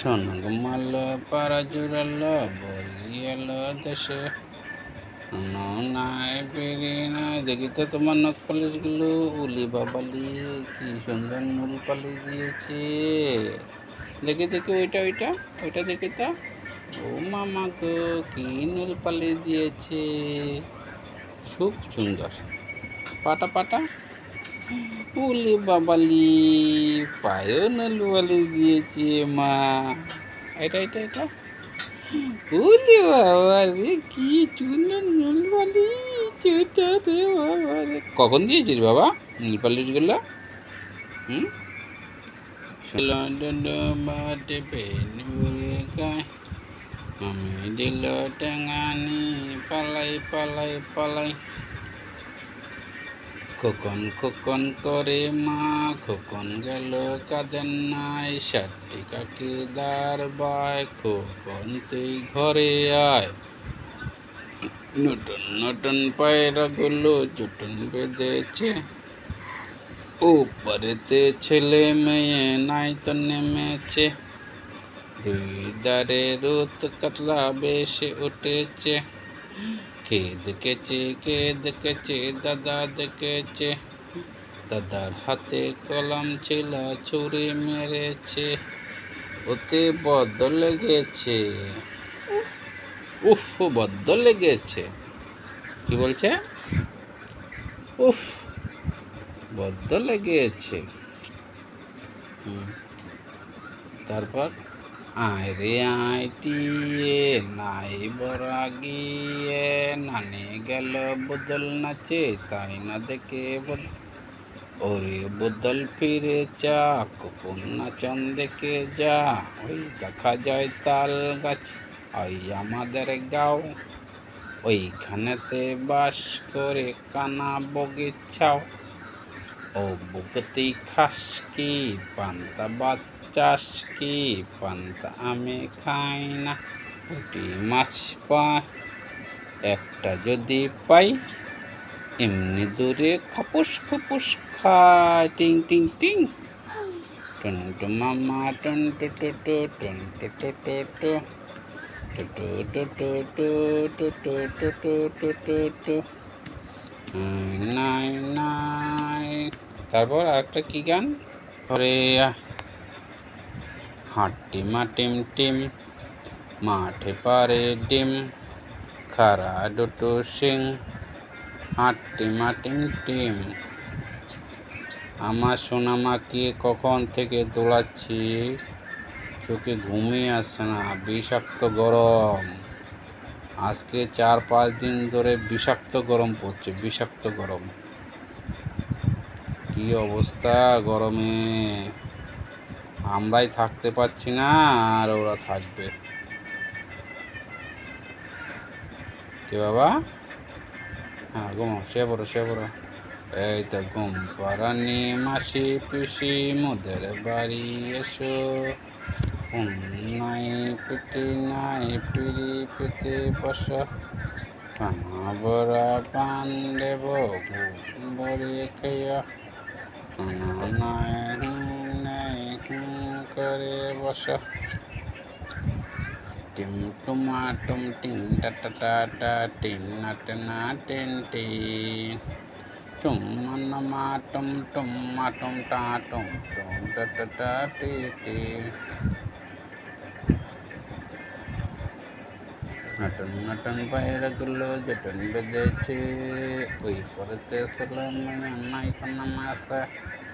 সোনগমাল পাড়া জুড়ালো বলি এলো দেশে নাই পেরি নাই দেখি তো তোমার নখ পালিশগুলো উলি বাবালি, কি সুন্দর নুল পালিশ দিয়েছে। দেখি দেখি, ওইটা ওইটা ওইটা দেখি তো। ও মামা গো, কি নুল পালিশ দিয়েছে। খুব সুন্দর। পাটা পাটা। উলি বাবালি পায়েও নুল পালিশ দিয়েছে মা এটা এটা এটা উলি বাবা রে কি সুন্দর নুল পালিশ এটা রে বাবা রে কখন দিয়েছিস বাবা নুল পালিশগুলো হুম লন্ডন বাটে পেন ভরে গায় আমি দিল টেঙানি পালাই পালাই পালাই খোকন খোকন করে মা, খোকন গেল কাঁদেন নাই, সাতটি ষাটটি কাকিদার বায় খোকন তুই ঘরে আয়। নতুন নতুন পায়রা গুলো জুটন বেঁধেছে। উপরেতে ছেলে মেয়ে নাই তো নেমেছে। দুই দারে রোত কাতলা বেশে উঠেছে। কেদ কেচে কেদ কেচে দাদা দেখেছে দাদার হাতে কলম ছিল ছুরি মেরেছে ওতে বদলে গেছে উফ বদলে গেছে কি বলছে উফ বদলে গেছে তারপর আয় রে আইটিয়ে, নাই বরা গিয়ে নানে গেল বদল নাচে, তাই না দেখে বল। ওরে বদল ফিরে চা কুকুর নাচন দেখে যা, ওই দেখা যায় তাল গাছ, ওই আমাদের গাও। ওইখানেতে বাস করে কানা বগিচাও ও বুকতি খাস কি, পান্তা চাষ কি পান্তা আমি খাই না পুটি মাছ পায় একটা যদি পাই এমনি দূরে খপুস খপুস খায় টিং টিং টিং টন্টু মামা টন্টু টুটু টন্টু টুটু টু টুটু টুটু টু টুটু টুটু টুটু টু নাই নাই তারপর আরেকটা কি গান পরে হাট্টিমা টিম টিম। মাঠে পারে ডিম। খারা দুটো সিং হাট্টিমা টিম টিম। আমার সোনামাকে কখন থেকে দোলাচ্ছি চোখে ঘুমিয়ে আসছে না, বিষাক্ত গরম। আজকে চার, পাঁচ দিন ধরে বিষাক্ত গরম পড়ছে, বিষাক্ত গরম। কি অবস্থা গরমে? আমরাই থাকতে পারছি না, আর ওরা থাকবে। কে বাবা? হ্যাঁ ঘুমো শুয়ে পড়ো শুয়ে পড়ো। এই তো ঘুম পারানি মাসি পিসি, মোদের বাড়ি এসো। নাই পিটি নাই, পিড়ি পিটি বস। বড়া পান দেব বড়ি খেয়া। নাই करे वश టిమ్ టుమాటం టిమ్ టటటాట టిమ్ నటనా టెంటి టుమ్మన్న మాటం టుమ్మటం టాటం టుమ్ టటటా టీటి నటన్ నటన్ పైరకుల్లో జటన్ బెదచి ఉయ్యి పొరచేసలో అమ్మాయి కన్నమాస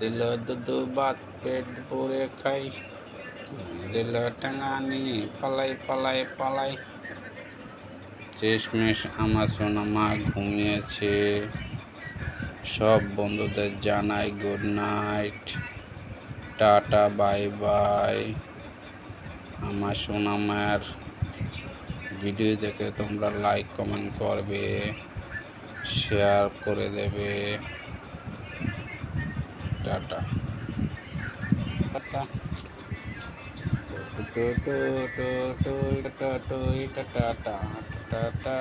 দিল দুধ ভাত পেট ভরে খাই। দিল টাঙানি পালাই পালাই পালাই। শেষমেশ আমার সোনামা ঘুমিয়েছে। সব বন্ধুদের জানাই good night tata, bye bye. আমার সোনামার ভিডিও দেখে তোমরা লাইক কমেন্ট করবে শেয়ার করে দেবে। টাটা টাটা টাটা টাটা টাটা টাটা টাটা